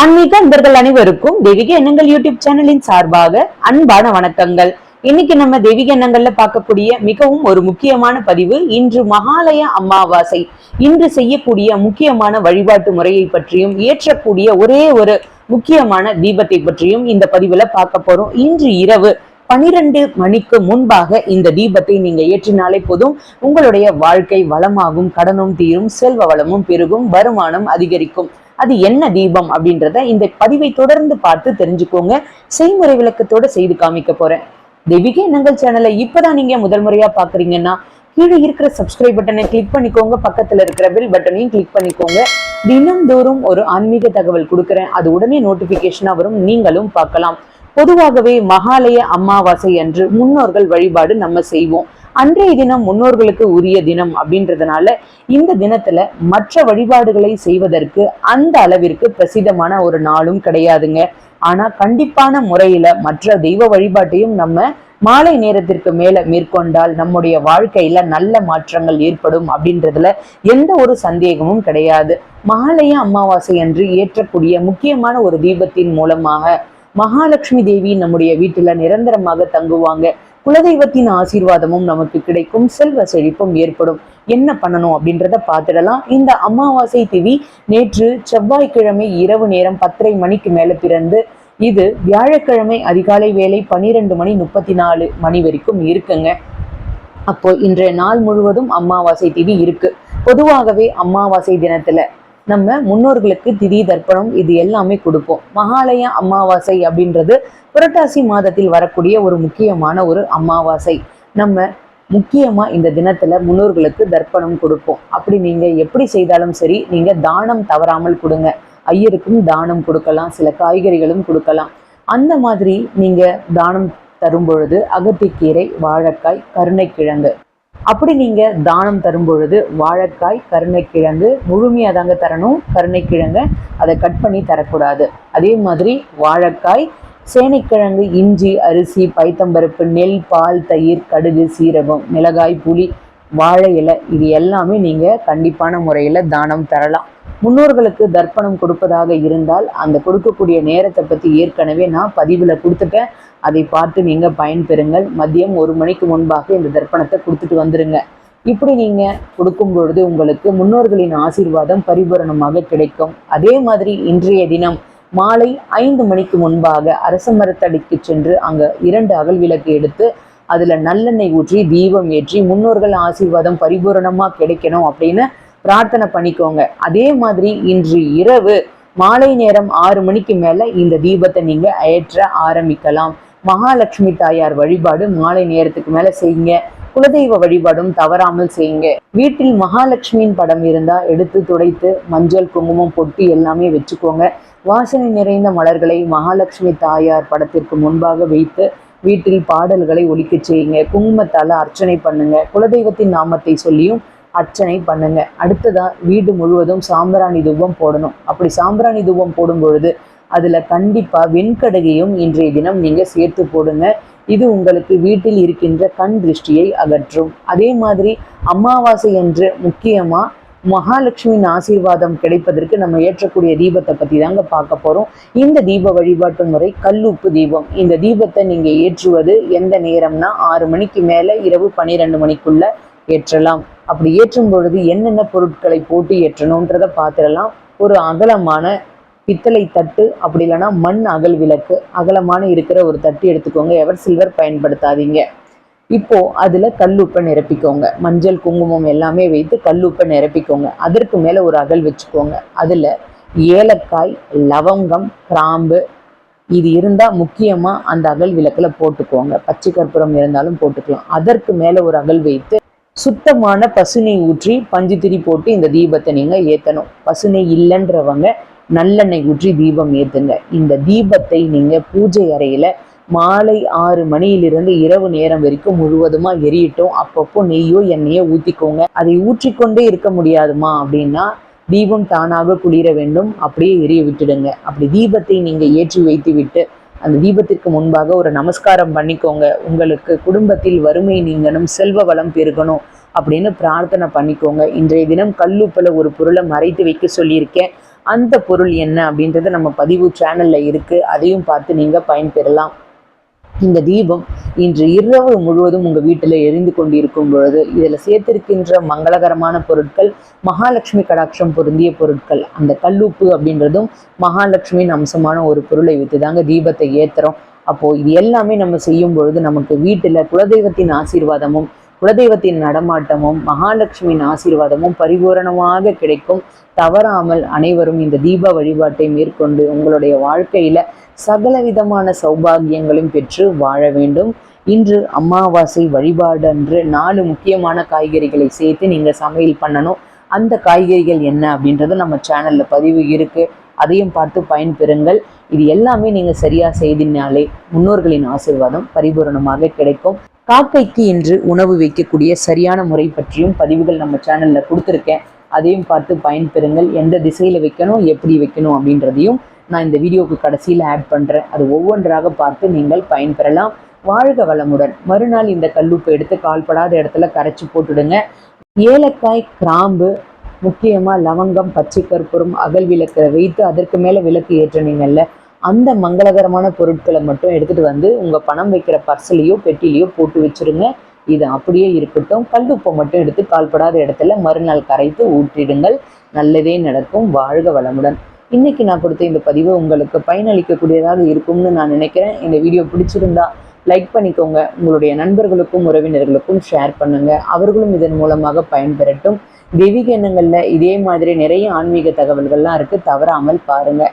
ஆன்மீக அன்பர்கள் அனைவருக்கும் தெய்வீக எண்ணங்கள் யூடியூப் சேனலின் சார்பாக அன்பான வணக்கங்கள். இன்னைக்கு நம்ம தெய்வீக எண்ணங்கள்ல பார்க்கக்கூடிய மிகவும் ஒரு முக்கியமான பதிவு இன்று மகாலய அமாவாசை. இன்று செய்யக்கூடிய முக்கியமான வழிபாட்டு முறையை பற்றியும் ஏற்றக்கூடிய ஒரே ஒரு முக்கியமான தீபத்தை பற்றியும் இந்த பதிவுல பார்க்க போறோம். இன்று இரவு பனிரெண்டு மணிக்கு முன்பாக இந்த தீபத்தை நீங்க ஏற்றினாலே போதும் உங்களுடைய வாழ்க்கை வளமாகும் கடனும் தீரும் செல்வ வளமும் பெருகும் வருமானம் அதிகரிக்கும். அது என்ன தீபம் அப்படின்றத இந்த பதிவை தொடர்ந்து பார்த்து தெரிஞ்சுக்கோங்க. செய்முறை விளக்கத்தோட செய்து காமிக்க போறேன். தெய்வீக எண்ணங்கள் சேனலை இப்பதான் நீங்க முதல் முறையா பாக்குறீங்கன்னா கீழே இருக்கிற சப்ஸ்கிரைப் பட்டனை கிளிக் பண்ணிக்கோங்க. பக்கத்துல இருக்கிற பெல் பட்டனையும் கிளிக் பண்ணிக்கோங்க. தினம்தோறும் ஒரு ஆன்மீக தகவல் கொடுக்குறேன். அது உடனே நோட்டிபிகேஷனா வரும். நீங்களும் பார்க்கலாம். பொதுவாகவே மகாலய அமாவாசை அன்று முன்னோர்கள் வழிபாடு நம்ம செய்வோம். அன்றைய தினம் முன்னோர்களுக்கு உரிய தினம் அப்படின்றதுனால இந்த தினத்துல மற்ற வழிபாடுகளை செய்வதற்கு அந்த அளவிற்கு பிரசித்தமான ஒரு நாளும் கிடையாதுங்க. ஆனா கண்டிப்பான முறையில மற்ற தெய்வ வழிபாட்டையும் நம்ம மாலை நேரத்திற்கு மேல மேற்கொண்டால் நம்முடைய வாழ்க்கையில நல்ல மாற்றங்கள் ஏற்படும் அப்படின்றதுல எந்த ஒரு சந்தேகமும் கிடையாது. மாலைய அமாவாசை அன்று ஏற்றக்கூடிய முக்கியமான ஒரு தீபத்தின் மூலமாக மகாலட்சுமி தேவி நம்முடைய வீட்டுல நிரந்தரமாக தங்குவாங்க. குலதெய்வத்தின் ஆசீர்வாதமும் நமக்கு கிடைக்கும் செல்வ செழிப்பும் ஏற்படும். என்ன பண்ணணும் அப்படின்றத பார்த்துடலாம். இந்த அமாவாசை திவி நேற்று செவ்வாய்க்கிழமை இரவு நேரம் பத்தரை மணிக்கு மேல பிறந்து இது வியாழக்கிழமை அதிகாலை வேலை பனிரெண்டு மணி முப்பத்தி நாலு மணி வரைக்கும் இருக்குங்க. அப்போ இன்றைய நாள் முழுவதும் அமாவாசை திதி இருக்கு. பொதுவாகவே அமாவாசை தினத்துல நம்ம முன்னோர்களுக்கு திதி தர்ப்பணம் இது எல்லாமே கொடுப்போம். மகாலய அமாவாசை அப்படின்றது புரட்டாசி மாதத்தில் வரக்கூடிய ஒரு முக்கியமான ஒரு அமாவாசை. நம்ம முக்கியமா இந்த தினத்துல முன்னோர்களுக்கு தர்ப்பணம் கொடுப்போம். அப்படி நீங்க எப்படி செய்தாலும் சரி நீங்க தானம் தவறாமல் கொடுங்க. ஐயருக்கும் தானம் கொடுக்கலாம் சில காய்கறிகளும் கொடுக்கலாம். அந்த மாதிரி நீங்க தானம் தரும் பொழுது அகத்திக்கீரை வாழைக்காய் கருணைக்கிழங்கு அப்படி நீங்கள் தானம் தரும் பொழுது வாழைக்காய் கருணைக்கிழங்கு முழுமையாக தாங்க தரணும். கருணைக்கிழங்க அதை கட் பண்ணி தரக்கூடாது. அதே மாதிரி வாழைக்காய் சேனைக்கிழங்கு இஞ்சி அரிசி பைத்தம்பருப்பு நெல் பால் தயிர் கடுகு சீரகம் மிளகாய் புளி வாழை இலை இது எல்லாமே நீங்கள் கண்டிப்பான முறையில் தானம் தரலாம். முன்னோர்களுக்கு தர்ப்பணம் கொடுப்பதாக இருந்தால் அந்த கொடுக்கக்கூடிய நேரத்தை பற்றி ஏற்கனவே நான் பதிவில் கொடுத்துட்டேன். அதை பார்த்து நீங்கள் பயன்பெறுங்கள். மதியம் ஒரு மணிக்கு முன்பாக இந்த தர்ப்பணத்தை கொடுத்துட்டு வந்துடுங்க இப்படி நீங்கள் கொடுக்கும் பொழுது உங்களுக்கு முன்னோர்களின் ஆசீர்வாதம் பரிபூரணமாக கிடைக்கும். அதே மாதிரி இன்றைய தினம் மாலை ஐந்து மணிக்கு முன்பாக அரச மரத்தடிக்கு சென்று அங்கே இரண்டு அகல் விளக்கு எடுத்து அதில் நல்லெண்ணெய் ஊற்றி தீபம் ஏற்றி முன்னோர்கள் ஆசீர்வாதம் பரிபூரணமாக கிடைக்கணும் அப்படின்னு பிரார்த்தனை பண்ணிக்கோங்க. அதே மாதிரி இன்று இரவு மாலை நேரம் ஆறு மணிக்கு மேல இந்த தீபத்தை நீங்க ஏற்ற ஆரம்பிக்கலாம். மகாலட்சுமி தாயார் வழிபாடு மாலை நேரத்துக்கு மேல செய்யுங்க. குலதெய்வ வழிபாடும் தவறாமல் செய்யுங்க. வீட்டில் மகாலட்சுமியின் படம் இருந்தா எடுத்து துடைத்து மஞ்சள் குங்குமம் பொட்டு எல்லாமே வச்சுக்கோங்க. வாசனை நிறைந்த மலர்களை மகாலட்சுமி தாயார் படத்திற்கு முன்பாக வைத்து வீட்டில் பாடல்களை ஒலிக்கச் செய்யுங்க. குங்குமத்தால அர்ச்சனை பண்ணுங்க. குலதெய்வத்தின் நாமத்தை சொல்லியும் அர்ச்சனை பண்ணுங்க. அடுத்ததா வீடு முழுவதும் சாம்பிராணி தூபம் போடணும். அப்படி சாம்பிராணி தூபம் போடும் பொழுது அதுல கண்டிப்பா வெண்கடுகையும் இன்றைய தினம் நீங்க சேர்த்து போடுங்க. இது உங்களுக்கு வீட்டில் இருக்கின்ற கண் திருஷ்டியை அகற்றும். அதே மாதிரி அமாவாசை என்று முக்கியமா மகாலட்சுமியின் ஆசீர்வாதம் கிடைப்பதற்கு நம்ம ஏற்றக்கூடிய தீபத்தை பத்தி தாங்க பார்க்க போறோம். இந்த தீப வழிபாட்டு முறை கல்லுப்பு தீபம். இந்த தீபத்தை நீங்க ஏற்றுவது எந்த நேரம்னா ஆறு மணிக்கு மேல இரவு பன்னிரெண்டு மணிக்குள்ள ஏற்றலாம். அப்படி ஏற்றும் பொழுது என்னென்ன பொருட்களை போட்டு ஏற்றணுன்றதை பார்த்துடலாம். ஒரு அகலமான பித்தளை தட்டு அப்படி இல்லைன்னா மண் அகல் விளக்கு அகலமான இருக்கிற ஒரு தட்டு எடுத்துக்கோங்க. எவர் சில்வர் பயன்படுத்தாதீங்க. இப்போ அதில் கல்லுப்பை நிரப்பிக்கோங்க. மஞ்சள் குங்குமம் எல்லாமே வைத்து கல்லுப்பை நிரப்பிக்கோங்க. அதற்கு மேலே ஒரு அகல் வச்சுக்கோங்க. அதில் ஏலக்காய் லவங்கம் கிராம்பு இது இருந்தால் முக்கியமாக அந்த அகல் விளக்கில் போட்டுக்கோங்க. பச்சை கற்பூரம் இருந்தாலும் போட்டுக்கலாம். அதற்கு மேலே ஒரு அகல் வைத்து சுத்தமான பசுனை ஊற்றி பஞ்சு திரி போட்டு இந்த தீபத்தை நீங்க ஏத்தணும். பசுனை இல்லைன்றவங்க நல்லெண்ணெய் ஊற்றி தீபம் ஏத்துங்க. இந்த தீபத்தை நீங்க பூஜை அறையில மாலை ஆறு மணியிலிருந்து இரவு நேரம் வரைக்கும் முழுவதுமா எரியட்டும். அப்பப்போ நெய்யோ எண்ணெயோ ஊத்திக்கோங்க. அதை ஊற்றிக்கொண்டே இருக்க முடியாதுமா அப்படின்னா தீபம் தானாக குளிர வேண்டும். அப்படியே எரிய விட்டுடுங்க. அப்படி தீபத்தை நீங்க ஏற்றி வைத்து விட்டு அந்த தீபத்திற்கு முன்பாக ஒரு நமஸ்காரம் பண்ணிக்கோங்க. உங்களுக்கு குடும்பத்தில் வறுமை நீங்கணும் செல்வ வளம் பெருகணும் அப்படின்னு பிரார்த்தனை பண்ணிக்கோங்க. இன்றைய தினம் கல்லுப்பில் ஒரு பொருளை மறைத்து வைக்க சொல்லியிருக்கேன். அந்த பொருள் என்ன அப்படின்றது நம்ம பதிவு சேனலில் இருக்குது அதையும் பார்த்து நீங்கள் பயன்பெறலாம். இந்த தீபம் இன்று இரவு முழுவதும் உங்க வீட்டில் எரிந்து கொண்டிருக்கும் பொழுது இதில் சேர்த்திருக்கின்ற மங்களகரமான பொருட்கள் மகாலட்சுமி கடாட்சம் பொருந்திய பொருட்கள் அந்த கல்லுப்பு அப்படின்றதும் மகாலட்சுமியின் அம்சமான ஒரு பொருளை வைத்து தாங்க தீபத்தை ஏத்துறோம். அப்போ இது எல்லாமே நம்ம செய்யும் பொழுது நமக்கு வீட்டில் குலதெய்வத்தின் ஆசீர்வாதமும் குலதெய்வத்தின் நடமாட்டமும் மகாலட்சுமியின் ஆசீர்வாதமும் பரிபூரணமாக கிடைக்கும். தவறாமல் அனைவரும் இந்த தீப வழிபாட்டை மேற்கொண்டு உங்களுடைய வாழ்க்கையில சகல விதமான சௌபாகியங்களும் பெற்று வாழ வேண்டும். இன்று அமாவாசை வழிபாடு அன்று நாலு முக்கியமான காய்கறிகளை சேர்த்து நீங்கள் சமையல் பண்ணணும். அந்த காய்கறிகள் என்ன அப்படின்றது நம்ம சேனலில் பதிவு இருக்குது அதையும் பார்த்து பயன்பெறுங்கள். இது எல்லாமே நீங்கள் சரியாக செய்தினாலே முன்னோர்களின் ஆசீர்வாதம் பரிபூரணமாக கிடைக்கும். காக்கைக்கு இன்று உணவு வைக்கக்கூடிய சரியான முறை பற்றியும் பதிவுகள் நம்ம சேனலில் கொடுத்துருக்கேன். அதையும் பார்த்து பயன்பெறுங்கள். எந்த திசையில் வைக்கணும் எப்படி வைக்கணும் அப்படின்றதையும் நான் இந்த வீடியோவுக்கு கடைசியில் ஆட் பண்ணுறேன் அது ஒவ்வொன்றாக பார்த்து நீங்கள் பயன்பெறலாம். வாழ்க வளமுடன். மறுநாள் இந்த கல்லுப்பு எடுத்து கால்படாத இடத்துல கரைச்சி போட்டுடுங்க. ஏலக்காய் கிராம்பு முக்கியமாக லவங்கம் பச்சை கற்பூரம் அகல் விளக்கை வைத்து அதற்கு மேலே விளக்கு ஏற்றினீங்கல்ல அந்த மங்களகரமான பொருட்களை மட்டும் எடுத்துகிட்டு வந்து உங்கள் பணம் வைக்கிற பர்ஸ்லையோ பெட்டிலையோ போட்டு வச்சிருங்க. இது அப்படியே இருக்கட்டும். கல்லுப்பை மட்டும் எடுத்து கால்படாத இடத்துல மறுநாள் கரைத்து ஊற்றிடுங்கள். நல்லதே நடக்கும். வாழ்க வளமுடன். இன்றைக்கி நான் கொடுத்த இந்த பதிவு உங்களுக்கு பயனளிக்கக்கூடியதாக இருக்கும்னு நான் நினைக்கிறேன். இந்த வீடியோ பிடிச்சிருந்தா லைக் பண்ணிக்கோங்க. உங்களுடைய நண்பர்களுக்கும் உறவினர்களுக்கும் ஷேர் பண்ணுங்கள் அவர்களும் இதன் மூலமாக பயன்பெறட்டும். தெய்வீக எண்ணங்களில் இதே மாதிரி நிறைய ஆன்மீக தகவல்கள்லாம் இருக்குது தவறாமல் பாருங்கள்